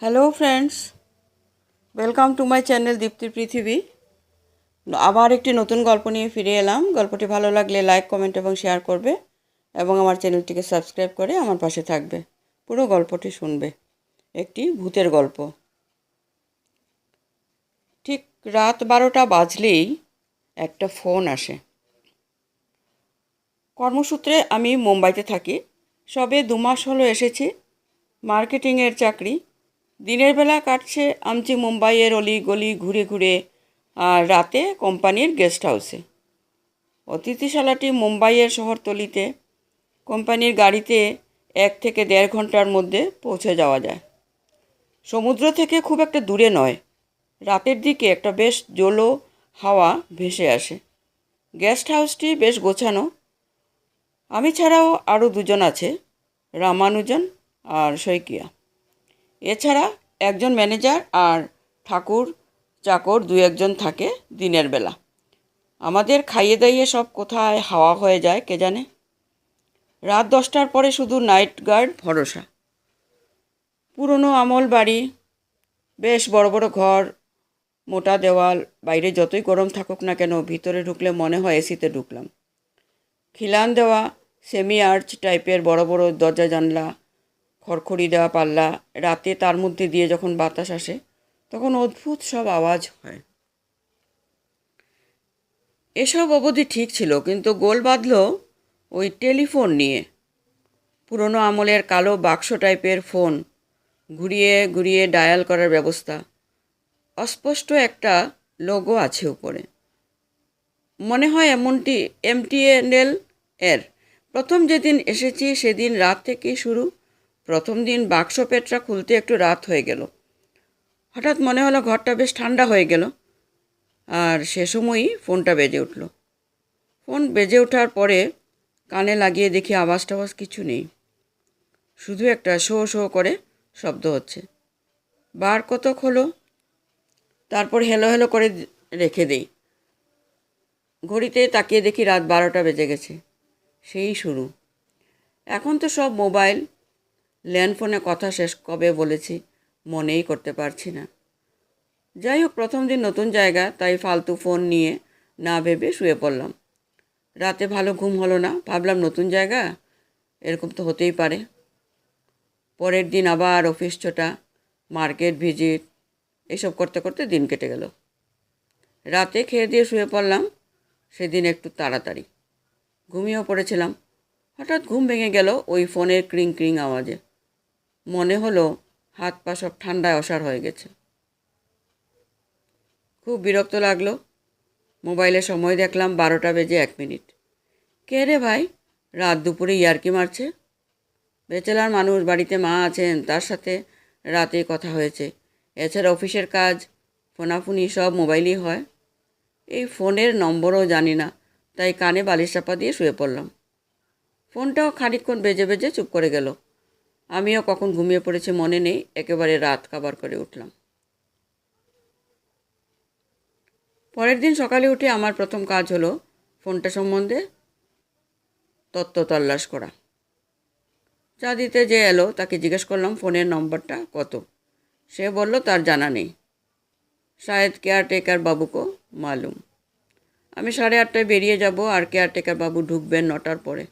Hello friends welcome to my channel দীপ্তির পৃথিবী আবার একটি নতুন গল্প নিয়ে ফিরে এলাম। গল্পটি ভালো লাগলে লাইক কমেন্ট এবং শেয়ার করবে এবং আমার চ্যানেলটিকে সাবস্ক্রাইব করে আমার পাশে থাকবে। পুরো গল্পটি শুনবে। একটি ভূতের গল্প। ঠিক রাত বারোটা বাজলেই একটা ফোন আসে। কর্মসূত্রে আমি মুম্বাইতে থাকি। সবে দু মাস হলো এসেছি। মার্কেটিংয়ের চাকরি। দিনের বেলা কাটছে আমচি মুম্বাইয়ের অলি গলি ঘুরে ঘুরে আর রাতে কোম্পানির গেস্ট হাউসে। অতিথিশালাটি মুম্বাইয়ের শহরতলিতে, কোম্পানির গাড়িতে এক থেকে দেড় ঘণ্টার মধ্যে পৌঁছে যাওয়া যায়। সমুদ্র থেকে খুব একটা দূরে নয়। রাতের দিকে একটা বেশ জলো হাওয়া ভেসে আসে। গেস্ট হাউসটি বেশ গোছানো। আমি ছাড়াও আরও দুজন আছে, রামানুজন আর শইকিয়া। এছাড়া একজন ম্যানেজার আর ঠাকুর চাকর দু একজন থাকে দিনের বেলা। আমাদের খাইয়ে দাইয়ে সব কোথায় হাওয়া হয়ে যায় কে জানে? রাত দশটার পরে শুধু নাইট গার্ড ভরসা। পুরনো আমল বাড়ি, বেশ বড় বড় ঘর, মোটা দেওয়াল, বাইরে যতই গরম থাকুক না কেন ভিতরে ঢুকলে মনে হয় এসিতে ঢুকলাম। খিলান দেওয়া, সেমি আর্চ টাইপের বড় বড় দরজা জানলা খড়খড়ি দেওয়া পাল্লা, রাতে তার মধ্যে দিয়ে যখন বাতাস আসে, তখন অদ্ভুত সব আওয়াজ হয়। এসব অবধি ঠিক ছিল, কিন্তু গোল বাঁধল ওই টেলিফোন নিয়ে। পুরনো আমলের কালো বাক্স টাইপের ফোন, ঘুরিয়ে ঘুরিয়ে ডায়াল করার ব্যবস্থা। অস্পষ্ট একটা লোগো আছে উপরে। মনে হয় এমনটি এমটিএনএল এর। প্রথম যেদিন এসেছি, সেদিন রাত থেকেই শুরু। প্রথম দিন বাক্স পেটরা খুলতে একটু রাত হয়ে গেল। হঠাৎ মনে হলো ঘরটা বেশ ঠান্ডা হয়ে গেল। আর সে সময়ই ফোনটা বেজে উঠল। ফোন বেজে ওঠার পরে কানে লাগিয়ে দেখি আওয়াজ টাওয়াজ কিছু নেই। শুধু একটা শো শো করে শব্দ হচ্ছে। বার কতক হলো, তারপর হেলো হেলো করে রেখে দেই। ঘড়িতে তাকিয়ে দেখি রাত বারোটা বেজে গেছে। সেই শুরু। এখন তো সব মোবাইল ল্যান্ডফোনে কথা শেষ কবে বলেছি মনেই করতে পারছি না। যাই হোক, প্রথম দিন নতুন জায়গা, তাই ফালতু ফোন নিয়ে না ভেবে শুয়ে পড়লাম। রাতে ভালো ঘুম হলো না, ভাবলাম নতুন জায়গা? এরকম তো হতেই পারে। পরের দিন আবার অফিস ছোটা, মার্কেট ভিজিট, এসব করতে করতে দিন কেটে গেল। রাতে খেয়ে দিয়ে শুয়ে পড়লাম, সেদিন একটু তাড়াতাড়ি। ঘুমিয়েও পড়েছিলাম। হঠাৎ ঘুম ভেঙে গেল ওই ফোনের ক্রিং ক্রিং আওয়াজে। মনে হলো হাত পা সব ঠান্ডায় অসার হয়ে গেছে। খুব বিরক্ত লাগল। মোবাইলে সময় দেখলাম বারোটা বেজে এক মিনিট। কে রে ভাই? রাত দুপুরে ইয়ার্কি মারছে। বেচেলার মানুষ, বাড়িতে মা আছেন, তার সাথে রাতে কথা হয়েছে। এছাড়া অফিসের কাজ, ফোনাফুনি সব মোবাইলই হয়। এই ফোনের নম্বরও জানি না, তাই কানে বালিশ চাপা দিয়ে শুয়ে পড়লাম। ফোনটাও খানিকক্ষণ বেজে বেজে চুপ করে গেল। আমিও কখন ঘুমিয়ে পড়েছি মনে নেই, একেবারে রাত কাবার করে উঠলাম। পরের দিন সকালে উঠে আমার প্রথম কাজ হলো ফোনটা সম্বন্ধে তত্ত্ব তল্লাশ করা। চা দিতে যে এলো, তাকে জিজ্ঞেস করলাম, ফোনের নম্বরটা কত? সে বলল, তার জানা নেই। শায়দ কেয়ারটেকার বাবুকো মালুম। আমি সাড়ে আটটায় বেরিয়ে যাব, আর কেয়ারটেকার বাবু ঢুকবেন নটার পরে।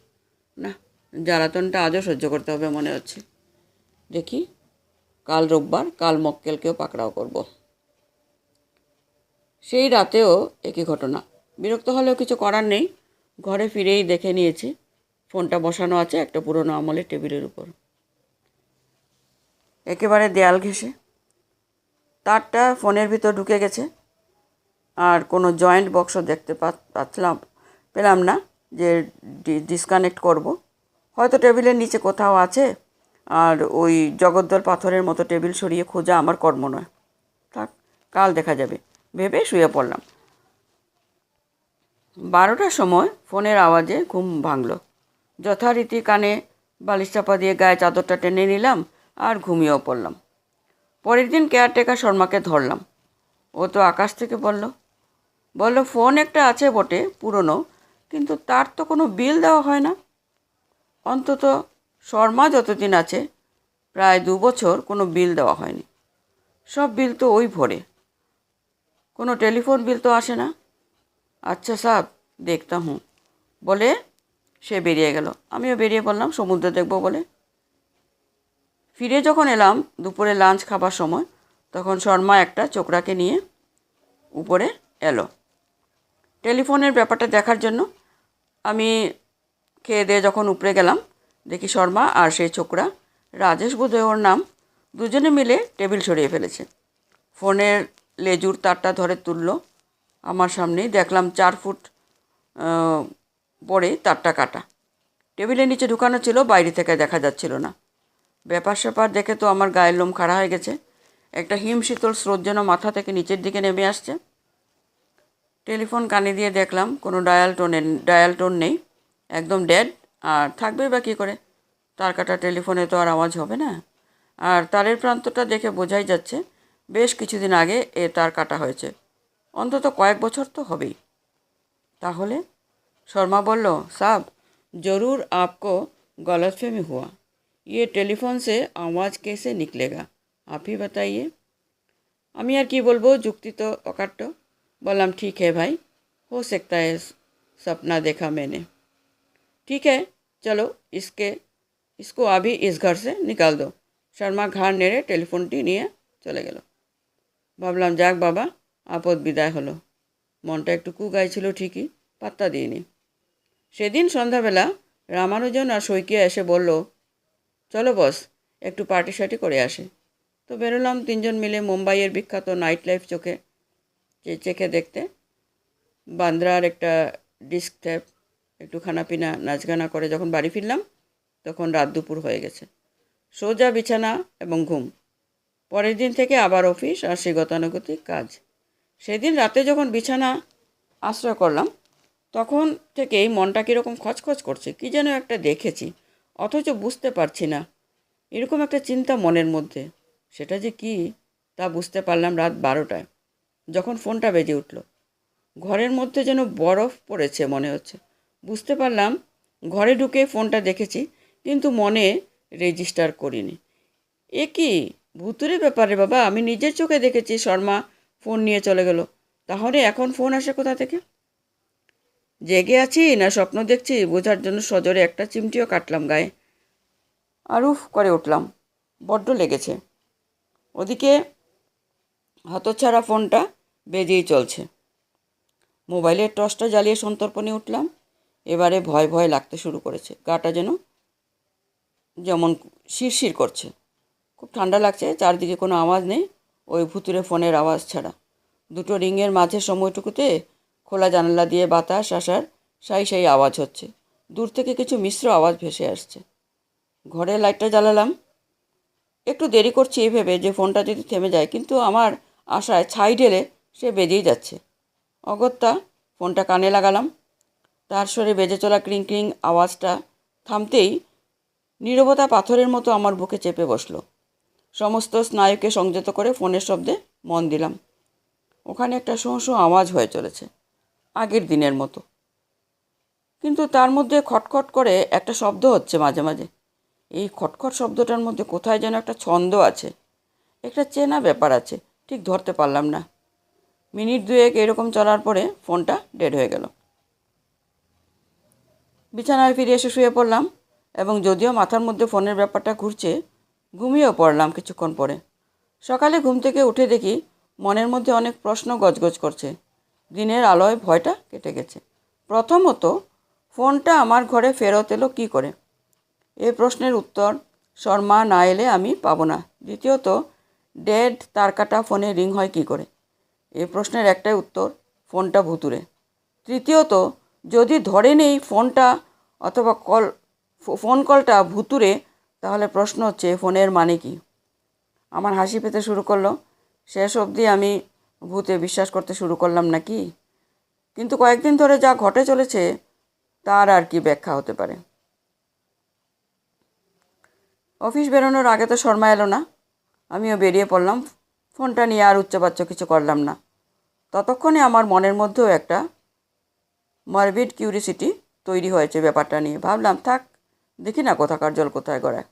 না জ্বালাতনটা আজও সহ্য করতে হবে মনে হচ্ছে। দেখি, কাল রোববার, কাল মক্কেলকেও পাকড়াও করব। সেই রাতেও একই ঘটনা। বিরক্ত হলেও কিছু করার নেই। ঘরে ফিরেই দেখে নিয়েছি, ফোনটা বসানো আছে একটা পুরনো আমলের টেবিলের উপর। একেবারে দেয়াল ঘেঁষে। তারটা ফোনের ভিতর ঢুকে গেছে। আর কোনো জয়েন্ট বক্সও দেখতে পাচ্ছিলাম পেলাম না যে ডিসকানেক্ট করব। হয়তো টেবিলের নিচে কোথাও আছে, আর ওই জগদ্দল পাথরের মতো টেবিল সরিয়ে খোঁজা আমার কর্ম নয়। থাক, কাল দেখা যাবে। ভেবে শুয়ে পড়লাম। বারোটার সময় ফোনের আওয়াজে ঘুম ভাঙল। যথারীতি কানে বালিশ চাপা দিয়ে গায়ে চাদরটা টেনে নিলাম আর ঘুমিয়েও পড়লাম। পরের দিন কেয়ারটেকার শর্মাকে ধরলাম। ও তো আকাশ থেকে বলল বলল, ফোন একটা আছে বটে, পুরনো, কিন্তু তার তো কোনো বিল দেওয়া হয় না। অন্তত শর্মা যতদিন আছে, প্রায় দু বছর কোনো বিল দেওয়া হয়নি। সব বিল তো ওই ভরে। কোনো টেলিফোন বিল তো আসে না। আচ্ছা সাব দেখতা হুঁ। বলে সে বেরিয়ে গেল। আমিও বেরিয়ে পড়লাম, সমুদ্র দেখব বলে। ফিরে যখন এলাম দুপুরে লাঞ্চ খাবার সময়, তখন শর্মা একটা চোকরাকে নিয়ে উপরে এলো। টেলিফোনের ব্যাপারটা দেখার জন্য আমি খেয়ে দিয়ে যখন উপরে গেলাম, দেখি শর্মা আর সেই ছোকরা, রাজেশ বোধহয় ওর নাম, দুজনে মিলে টেবিল সরিয়ে ফেলেছে। ফোনের লেজুর তারটা ধরে তুললো। আমার সামনেই দেখলাম চার ফুট পরে তারটা কাটা। টেবিলের নিচে ঢুকানো ছিল, বাইরে থেকে দেখা যাচ্ছিল না। ব্যাপার স্যাপার দেখে তো আমার গায়ের লোম খাড়া হয়ে গেছে। একটা হিম শীতল স্রোত যেন মাথা থেকে নিচের দিকে নেমে আসছে। টেলিফোন কানে দিয়ে দেখলাম কোনো ডায়াল টোনে ডায়াল টোন নেই। একদম ডেড আর থাকবেই বা কী করে? তার কাটা টেলিফোনে তো আর আওয়াজ হবে না। আর তারের প্রান্তটা দেখে বোঝাই যাচ্ছে, বেশ কিছুদিন আগে এ তার কাটা হয়েছে। অন্তত কয়েক বছর তো হবেই। তাহলে? শর্মা বলল, সাব, জরুর আপকো গলতফেমি হুয়া। ইয়ে টেলিফোন সে আওয়াজ কেসে নিকলেগা। আপই বাতাইয়ে? আমি আর কি বলব, যুক্তি তো অকাট্য। বললাম, ঠিক হে ভাই, হো সেকতা স্বপ্না দেখা মেনে। ठीक है चलो इसके इसको अभी इस घर से निकाल दो শর্মা ঘাড় নেড়ে টেলিফোনটি নিয়ে চলে গেল ভাবলাম যাক বাবা আপদ বিদায় হলো মনটা একটু কুগাই ছিল ঠিকই পাত্তা দিইনি সেদিন সন্ধ্যাবেলা রামানুজন আর সৈকিয়া এসে বলল চলো বস একটু পার্টি শার্টি করে আসে তো বেরোলাম তিনজন মিলে মুম্বাইয়ের বিখ্যাত নাইট লাইফ চোখে চে- চেখে দেখতে বান্দ্রার একটা ডিস্ক ট্যাপ একটু খানাপিনা নাচগানা করে যখন বাড়ি ফিরলাম, তখন রাত দুপুর হয়ে গেছে। সোজা বিছানা এবং ঘুম। পরের দিন থেকে আবার অফিস আর সেই গতানুগতিক কাজ। সেদিন রাতে যখন বিছানা আশ্রয় করলাম, তখন থেকেই মনটা কীরকম খচখচ করছে, কী যেন একটা দেখেছি, অথচ বুঝতে পারছি না। এরকম একটা চিন্তা মনের মধ্যে। সেটা যে কি, তা বুঝতে পারলাম রাত বারোটায়, যখন ফোনটা বেজে উঠল। ঘরের মধ্যে যেন বরফ পড়েছে মনে হচ্ছে। বুঝতে পারলাম, ঘরে ঢুকে ফোনটা দেখেছি, কিন্তু মনে রেজিস্টার করিনি। এ কি? ভুতুরে ব্যাপারে বাবা, আমি নিজের চোখে দেখেছি, শর্মা ফোন নিয়ে চলে গেল। তাহলে এখন ফোন আসে কোথা থেকে? জেগে আছি না স্বপ্ন দেখছি, বোঝার জন্য সজরে একটা চিমটিও কাটলাম গায়ে। আর উফ করে উঠলাম, বড্ড লেগেছে। ওদিকে হতচ্ছাড়া ফোনটা বেজেই চলছে। মোবাইলের টর্চটা জ্বালিয়ে সন্তর্পণে উঠলাম। এবারে ভয় ভয় লাগতে শুরু করেছে। গাটা যেন যেমন শিরশির করছে। খুব ঠান্ডা লাগছে, চারদিকে কোনো আওয়াজ নেই, ওই ভুতুরে ফোনের আওয়াজ ছাড়া। দুটো রিংয়ের মাঝে সময়টুকুতে খোলা জানালা দিয়ে বাতাস আসার সাই সাই আওয়াজ হচ্ছে। দূর থেকে কিছু মিশ্র আওয়াজ ভেসে আসছে। ঘরে লাইটটা জ্বালালাম। একটু দেরি করছি এই ভেবে যে ফোনটা যদি থেমে যায়, কিন্তু আমার আশায় ছাই ঢেলে সে বেজেই যাচ্ছে। অগত্যা, ফোনটা কানে লাগালাম। তার স্বরে বেজে চলা ক্রিং ক্রিং আওয়াজটা থামতেই নীরবতা পাথরের মতো আমার বুকে চেপে বসল। সমস্ত স্নায়ুকে সংযত করে ফোনের শব্দে মন দিলাম। ওখানে একটা শোঁ শোঁ আওয়াজ হয়ে চলেছে, আগের দিনের মতো। কিন্তু তার মধ্যে খটখট করে একটা শব্দ হচ্ছে মাঝে মাঝে। এই খটখট শব্দটার মধ্যে কোথায় যেন একটা ছন্দ আছে, একটা চেনা ব্যাপার আছে, ঠিক ধরতে পারলাম না। মিনিট দুয়েক এরকম চলার পরে ফোনটা ডেড হয়ে গেল। বিছানায় ফিরে এসে শুয়ে পড়লাম এবং যদিও মাথার মধ্যে ফোনের ব্যাপারটা ঘুরছে, ঘুমিয়েও পড়লাম কিছুক্ষণ পরে। সকালে ঘুম থেকে উঠে দেখি মনের মধ্যে অনেক প্রশ্ন গজগজ করছে। দিনের আলোয় ভয়টা কেটে গেছে। প্রথমত, ফোনটা আমার ঘরে ফেরত এলো কী করে? এ প্রশ্নের উত্তর শর্মা না এলে আমি পাবো না। দ্বিতীয়ত, ডেড তার কাটা ফোনে রিং হয় কী করে? এই প্রশ্নের একটাই উত্তর, ফোনটা ভুতুরে তৃতীয়ত যদি ধরে নেই ফোনটা অথবা কল, ফোন কলটা ভুতুরে তাহলে প্রশ্ন হচ্ছে ফোনের মানে কি? আমার হাসি পেতে শুরু করল। শেষ অবধি আমি ভূতে বিশ্বাস করতে শুরু করলাম নাকি? কিন্তু কয়েকদিন ধরে যা ঘটে চলেছে, তার আর কি ব্যাখ্যা হতে পারে? অফিস বেরোনোর আগে তো শর্মা এলো না। আমিও বেরিয়ে পড়লাম। ফোনটা নিয়ে আর উচ্চবাচ্য কিছু করলাম না। ততক্ষণে আমার মনের মধ্যেও একটা মারবিড কিউরিসিটি তৈরি হয়েছে ব্যাপারটা নিয়ে। ভাবলাম, থাক, দেখি না কোথাকার জল, কোথায় গড়ায়।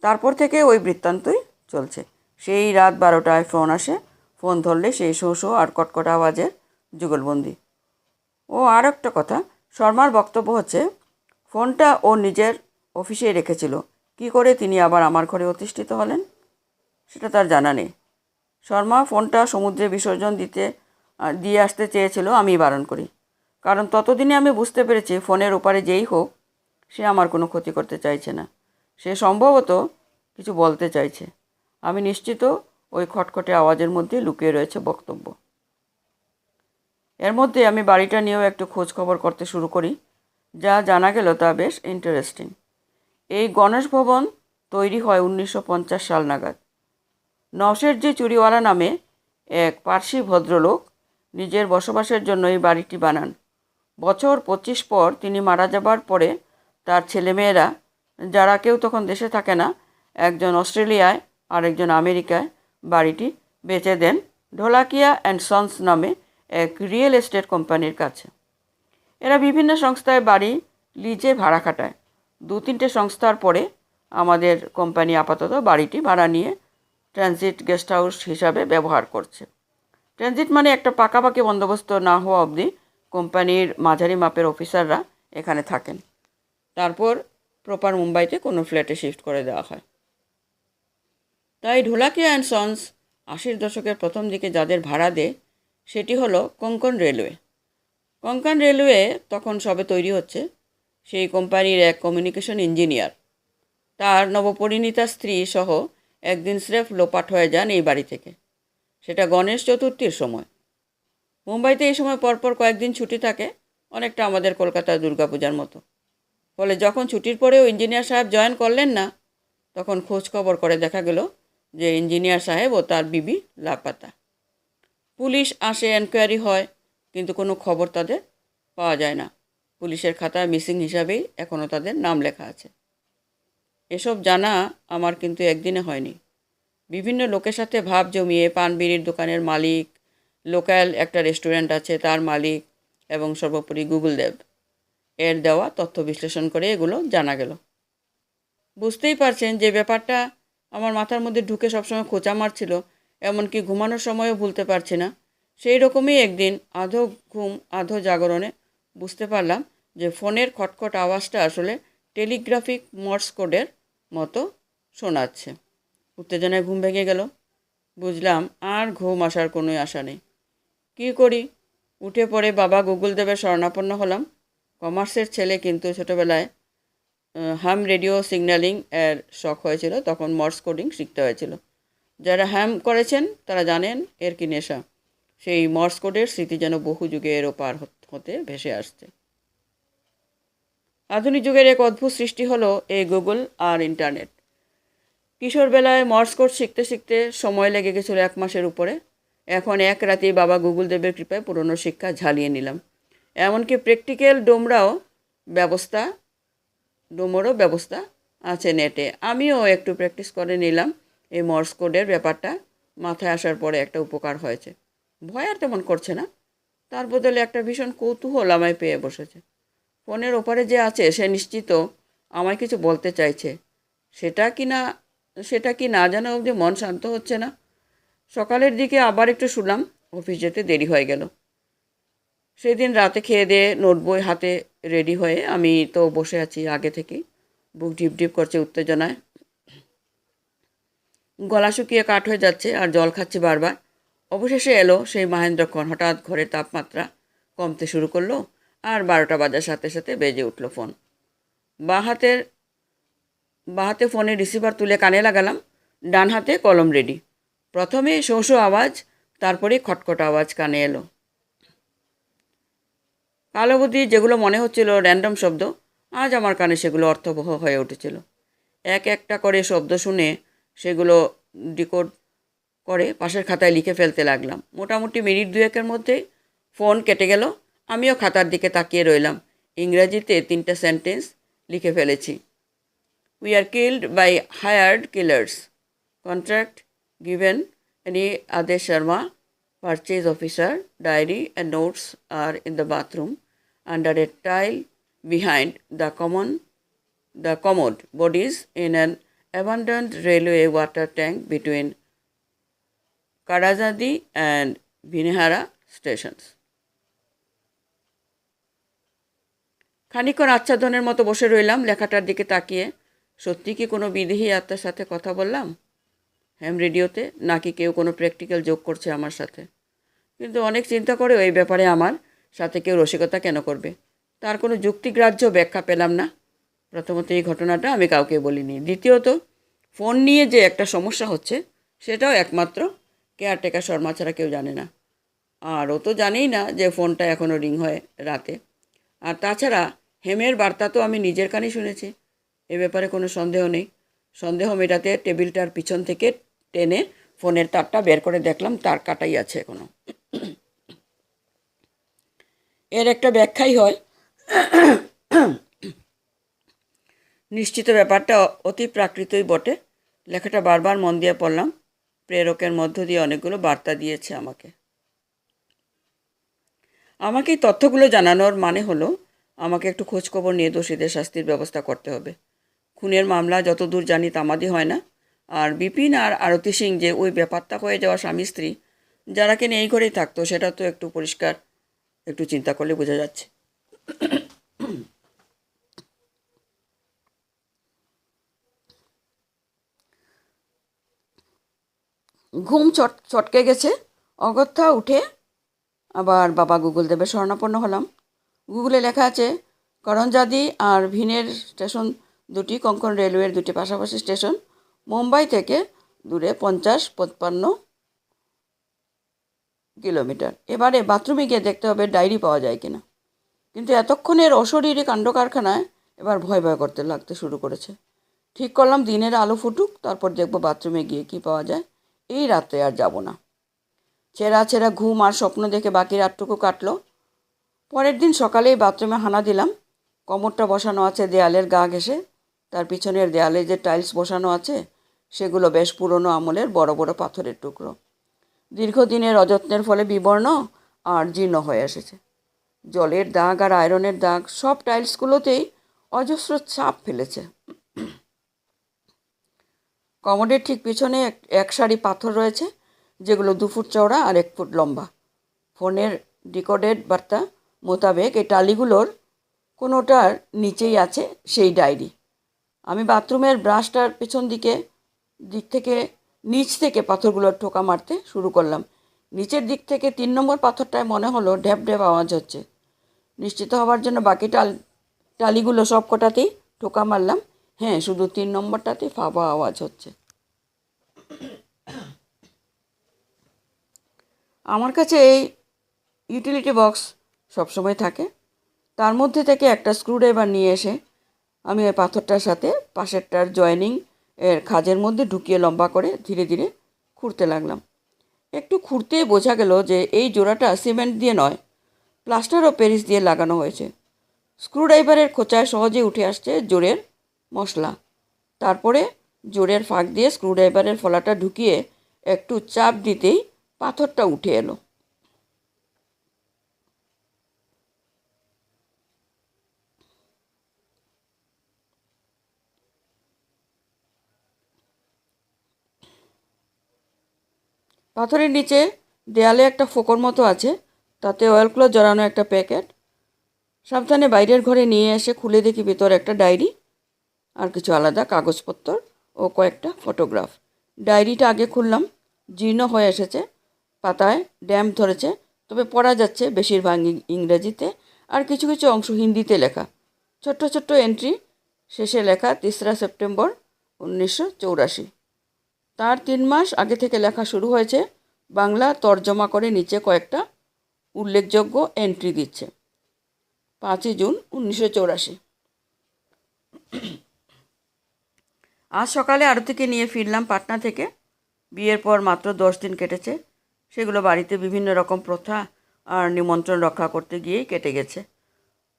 তারপর থেকে ওই বৃত্তান্তই চলছে। সেই রাত বারোটায় ফোন আসে। ফোন ধরলে সেই শো শো আর কটকট আওয়াজের যুগলবন্দি। ও, আর একটা কথা, শর্মার বক্তব্য হচ্ছে, ফোনটা ও নিজের অফিসেই রেখেছিল। কি করে তিনি আবার আমার ঘরে অতিষ্ঠিত হলেন? সেটা তার জানা নেই। শর্মা ফোনটা সমুদ্রে বিসর্জন দিতে দিয়ে আসতে চেয়েছিল আমি বারণ করি। কারণ ততদিনে আমি বুঝতে পেরেছি ফোনের ওপারে যেই হোক, সে আমার কোনো ক্ষতি করতে চাইছে না। সে সম্ভবত কিছু বলতে চাইছে। আমি নিশ্চিত ওই খটখটে আওয়াজের মধ্যে লুকিয়ে রয়েছে বক্তব্য। এর মধ্যে আমি বাড়িটা নিয়েও একটু খোঁজ খবর করতে শুরু করি। যা জানা গেল তা বেশ ইন্টারেস্টিং এই গণেশ ভবন তৈরি হয় উনিশশো পঞ্চাশ সাল নাগাদ। নওশের যে চুরিওয়ালা নামে এক পার্সি ভদ্রলোক নিজের বসবাসের জন্য এই বাড়িটি বানান। বছর পঁচিশ পর তিনি মারা যাবার পরে তার ছেলেমেয়েরা, যারা কেউ তখন দেশে থাকে না, একজন অস্ট্রেলিয়ায় আর একজন আমেরিকায় বাড়িটি বেচে দেন ঢোলাকিয়া অ্যান্ড সন্স নামে এক রিয়েল এস্টেট কোম্পানির কাছে। এরা বিভিন্ন সংস্থায় বাড়ি, লিজে ভাড়া খাটায়। দু তিনটে সংস্থার পরে আমাদের কোম্পানি আপাতত বাড়িটি ভাড়া নিয়ে ট্রানজিট গেস্ট হাউস হিসাবে ব্যবহার করছে। ট্রানজিট মানে একটা পাকাপাকি বন্দোবস্ত না হওয়া অবধি কোম্পানির মাঝারি মাপের অফিসাররা এখানে থাকেন। তারপর প্রপার মুম্বাইতে কোনো ফ্ল্যাটে শিফট করে দেওয়া হয়। তাই ঢোলাকিয়া অ্যান্ড সন্স আশির দশকের প্রথম দিকে যাদের ভাড়া দেয়, সেটি হলো কোঙ্কন রেলওয়ে। কোঙ্কন রেলওয়ে তখন সবে তৈরি হচ্ছে, সেই কোম্পানির এক কমিউনিকেশন ইঞ্জিনিয়ার। তার নবপরিণীতা স্ত্রী সহ একদিন স্রেফ লোপাট হয়ে যান এই বাড়ি থেকে। সেটা গণেশ চতুর্থীর সময়। মুম্বাইতে এই সময় পরপর কয়েকদিন ছুটি থাকে, অনেকটা আমাদের কলকাতার দুর্গাপূজার মতো। ফলে যখন ছুটির পরেও ইঞ্জিনিয়ার সাহেব জয়েন করলেন না, তখন খোঁজ খবর করে দেখা গেল যে ইঞ্জিনিয়ার সাহেব ও তার বিবি লাপাতা। পুলিশ আসে, এনকোয়ারি হয়, কিন্তু কোনো খবর তাদের পাওয়া যায় না। পুলিশের খাতায় মিসিং হিসাবেই এখনও তাদের নাম লেখা আছে। এসব জানা আমার কিন্তু একদিনে হয়নি। বিভিন্ন লোকের সাথে ভাব জমিয়ে পান বিড়ির দোকানের মালিক, লোকাল একটা রেস্টুরেন্ট আছে তার মালিক এবং সর্বোপরি গুগল দেব। এর দেওয়া তথ্য বিশ্লেষণ করে এগুলো জানা গেল। বুঝতেই পারছেন যে ব্যাপারটা আমার মাথার মধ্যে ঢুকে সবসময় খোঁচা মারছিল, এমনকি ঘুমানোর সময়ও ভুলতে পারছি না। সেই রকমই একদিন আধো ঘুম, আধো জাগরণে বুঝতে পারলাম যে ফোনের খটখট আওয়াজটা আসলে টেলিগ্রাফিক মর্স কোডের মতো শোনাচ্ছে। উত্তেজনায় ঘুম ভেঙে গেল। বুঝলাম আর ঘুম আসার কোনো আশা নেই। কী করি? উঠে পড়ে বাবা গুগল দেবের শরণাপন্ন হলাম। কমার্সের ছেলে কিন্তু ছোটোবেলায় হ্যাম রেডিও সিগন্যালিং এর শখ হয়েছিল। তখন মর্স কোডিং শিখতে হয়েছিল। যারা হ্যাম করেছেন, তারা জানেন এর কি নেশা। সেই মর্স কোডের স্মৃতি যেন বহু যুগে যুগের ওপার হতে ভেসে আসছে। আধুনিক যুগের এক অদ্ভুত সৃষ্টি হলো এই গুগল আর ইন্টারনেট কিশোরবেলায় মর্স কোড শিখতে শিখতে সময় লেগে গেছিল এক মাসের উপরে। এখন এক রাতেই বাবা গুগল দেবের কৃপায় পুরনো শিক্ষা ঝালিয়ে নিলাম। এমনকি প্র্যাকটিক্যাল ডোমরাও ব্যবস্থা, ডোমরও ব্যবস্থা আছে নেটে। আমিও একটু প্র্যাকটিস করে নিলাম এই মর্স কোডের ব্যাপারটা। মাথায় আসার পরে একটা উপকার হয়েছে। ভয় আর তেমন করছে না। তার বদলে একটা ভীষণ কৌতূহল আমায় পেয়ে বসেছে। ফোনের ওপারে যে আছে, সে নিশ্চিত আমায় কিছু বলতে চাইছে। সেটা কি না সেটা কি না জানা অবধি মন শান্ত হচ্ছে না। সকালের দিকে আবার একটু শুনলাম অফিস যেতে দেরি হয়ে গেল। সেদিন রাতে খেয়ে দিয়ে নোট বই হাতে রেডি হয়ে আমি তো বসে আছি আগে থেকেই, বুক ঢিপ ঢিপ করছে উত্তেজনায়। গলা শুকিয়ে কাঠ হয়ে যাচ্ছে আর জল খাচ্ছি বারবার। অবশেষে এলো সেই মহেন্দ্রক্ষণ, হঠাৎ ঘরের তাপমাত্রা কমতে শুরু করল আর বারোটা বাজার সাথে সাথে বেজে উঠল ফোন। বাঁ হাতের বাঁ হাতে ফোনের রিসিভার তুলে কানে লাগালাম, ডান হাতে কলম রেডি প্রথমে শো শো আওয়াজ, তারপরে খটখট আওয়াজ কানে এলো। কালোবতী যেগুলো মনে হচ্ছিল র্যান্ডম শব্দ, আজ আমার কানে সেগুলো অর্থবহ হয়ে উঠেছিল। এক একটা করে শব্দ শুনে সেগুলো ডিকোড করে পাশের খাতায় লিখে ফেলতে লাগলাম। মোটামুটি মিনিট দুয়েকের মধ্যেই ফোন কেটে গেল, আমিও খাতার দিকে তাকিয়ে রইলাম। ইংরাজিতে তিনটা সেন্টেন্স লিখে ফেলেছি। We are killed by hired killers contract given any Adesh Sharma purchase officer diary and notes are in the bathroom under a tile behind the common the commode bodies in an abandoned railway water tank between Karajadi and Bhinehara stations খানিকক্ষণ আচ্ছাদনের মতো বসে রইলাম লেখাটার দিকে তাকিয়ে সত্যি কি কোনো বিদেহী আত্মার সাথে কথা বললাম? হ্যাম রেডিওতে? নাকি কেউ কোনো প্র্যাকটিক্যাল যোগ করছে আমার সাথে? কিন্তু অনেক চিন্তা করেও এই ব্যাপারে আমার সাথে কেউ রসিকতা কেন করবে? তার কোনো যুক্তিগ্রাহ্য ব্যাখ্যা পেলাম না। প্রথমত এই ঘটনাটা আমি কাউকে বলিনি। দ্বিতীয়ত, ফোন নিয়ে যে একটা সমস্যা হচ্ছে, সেটাও একমাত্র কেয়ারটেকার শর্মা ছাড়া কেউ জানে না। আর ও তো জানেই না যে ফোনটা এখনও রিং হয় রাতে। আর তাছাড়া হেমের বার্তা তো আমি নিজের কানেই শুনেছি। এ ব্যাপারে কোনো সন্দেহ নেই। সন্দেহ মেটাতে টেবিলটার পিছন থেকে টেনে ফোনের তারটা বের করে দেখলাম তার কাটাই আছে এখনও। এর একটা ব্যাখ্যাই হয়। নিশ্চিত ব্যাপারটা অতি প্রাকৃতই বটে। লেখাটা বারবার মন দিয়ে পড়লাম। প্রেরকের মধ্য দিয়ে অনেকগুলো বার্তা দিয়েছে আমাকে। আমাকে এই তথ্যগুলো জানানোর মানে হলো, আমাকে একটু খোঁজখবর নিয়ে দোষীদের শাস্তির ব্যবস্থা করতে হবে। খুনের মামলা যতদূর জানি তামাদি হয় না। আর বিপিন আর আরতি সিং যে ওই ব্যাপারটা হয়ে যাওয়া স্বামী স্ত্রী, যারা কিনে এই ঘরেই থাকতো, সেটা তো একটু পরিষ্কার, একটু চিন্তা করলে বোঝা যাচ্ছে। ঘুম চট, চটকে গেছে। অগত্যা উঠে আবার বাবা গুগল দেবের শরণাপন্ন হলাম। গুগলে লেখা আছে করঞ্জাদি আর ভিনের স্টেশন দুটি কঙ্কন রেলওয়ের দুটি পাশাপাশি স্টেশন, মুম্বাই থেকে দূরে পঞ্চাশ পঁচপান্ন কিলোমিটার। এবারে বাথরুমে গিয়ে দেখতে হবে ডায়েরি পাওয়া যায় কিনা। কিন্তু এতক্ষণের অশরীরী কাণ্ড কারখানায় এবার ভয় ভয় করতে লাগতে শুরু করেছে। ঠিক করলাম দিনের আলো ফুটুক, তারপর দেখব বাথরুমে গিয়ে কি পাওয়া যায়। এই রাতে আর যাব না। ছেঁড়া ছেঁড়া ঘুম আর স্বপ্ন দেখে বাকি রাতটুকু কাটলো। পরের দিন সকালেই বাথরুমে হানা দিলাম। কমরটা বসানো আছে, দেয়ালের গা ঘেসে তার পিছনের দেয়ালে যে টাইলস বসানো আছে, সেগুলো বেশ পুরনো আমলের বড় বড় পাথরের টুকরো। দীর্ঘদিনের অযত্নের ফলে বিবর্ণ আর জীর্ণ হয়ে এসেছে। জলের দাগ আর আয়রনের দাগ সব টাইলসগুলোতেই অজস্র ছাপ ফেলেছে। কমোডের ঠিক পিছনে এক সারি পাথর রয়েছে, যেগুলো দু ফুট চওড়া আর এক ফুট লম্বা। ফোনের ডিকোডেড বার্তা মোতাবেক এই টালিগুলোর কোনোটার নিচেই আছে সেই ডায়েরি। আমি বাথরুমের ব্রাশটার পেছন দিকে, দিক থেকে, নিচ থেকে পাথরগুলোর ঠোকা মারতে শুরু করলাম। নিচের দিক থেকে তিন নম্বর পাথরটায় মনে হলো ঢ্যাপ ঢ্যাপ আওয়াজ হচ্ছে। নিশ্চিত হওয়ার জন্য বাকি টাল, টালিগুলো সব কটাতেই ঠোকা মারলাম। হ্যাঁ শুধু তিন নম্বরটাতে ফাঁপা আওয়াজ হচ্ছে। আমার কাছে এই ইউটিলিটি বক্স সবসময় থাকে। তার মধ্যে থেকে একটা স্ক্রুড্রাইভার নিয়ে এসে আমি ওই পাথরটার সাথে পাশেরটার জয়েনিং এর খাজের মধ্যে ঢুকিয়ে লম্বা করে ধীরে ধীরে খুঁড়তে লাগলাম। একটু খুঁড়তেই বোঝা গেল যে এই জোড়াটা সিমেন্ট দিয়ে নয়, প্লাস্টার ও প্যারিস দিয়ে লাগানো হয়েছে। স্ক্রুড্রাইভারের খোঁচায় সহজে উঠে আসছে জোরের মশলা। তারপরে জোরের ফাঁক দিয়ে স্ক্রুড্রাইভারের ফলাটা ঢুকিয়ে একটু চাপ দিতেই পাথরটা উঠে এলো। পাথরের নিচে দেয়ালে একটা ফোকর মতো আছে। তাতে অয়েল ক্লথ জড়ানো একটা প্যাকেট। সাবধানে বাইরের ঘরে নিয়ে এসে খুলে দেখি ভেতরে একটা ডায়েরি আর কিছু আলাদা কাগজপত্র ও কয়েকটা ফটোগ্রাফ। ডায়েরিটা আগে খুললাম, জীর্ণ হয়ে এসেছে, পাতায় ড্যাম্প ধরেছে, তবে পড়া যাচ্ছে বেশিরভাগ ইংরেজিতে আর কিছু কিছু অংশ হিন্দিতে লেখা। ছোট্ট ছোট্ট এন্ট্রি শেষে লেখা তেসরা সেপ্টেম্বর উনিশশো চৌরাশি। তার তিন মাস আগে থেকে লেখা শুরু হয়েছে। বাংলা তর্জমা করে নিচে কয়েকটা উল্লেখযোগ্য এন্ট্রি দিচ্ছে। পাঁচই জুন উনিশশো চৌরাশি। আজ সকালে আরতিকে নিয়ে ফিরলাম পাটনা থেকে। বিয়ের পর মাত্র দশ দিন কেটেছে। সেগুলো বাড়িতে বিভিন্ন রকম প্রথা আর নিমন্ত্রণ রক্ষা করতে গিয়েই কেটে গেছে।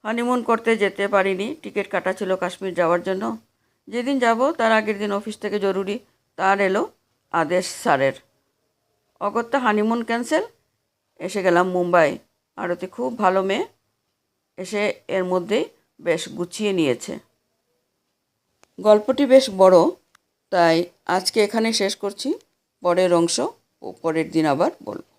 হানিমুন করতে যেতে পারিনি। টিকিট কাটা ছিল কাশ্মীর যাওয়ার জন্য। যেদিন যাব তার আগের দিন অফিস থেকে জরুরি। তার এলো আদেশ স্যারের। অগত্যা হানিমুন ক্যান্সেল এসে গেলাম মুম্বাই। আরতি খুব ভালো মেয়ে, এসে এর মধ্যেই বেশ গুছিয়ে নিয়েছে। গল্পটি বেশ বড়, তাই আজকে এখানে শেষ করছি। পরের অংশ ও পরের দিন আবার বলব।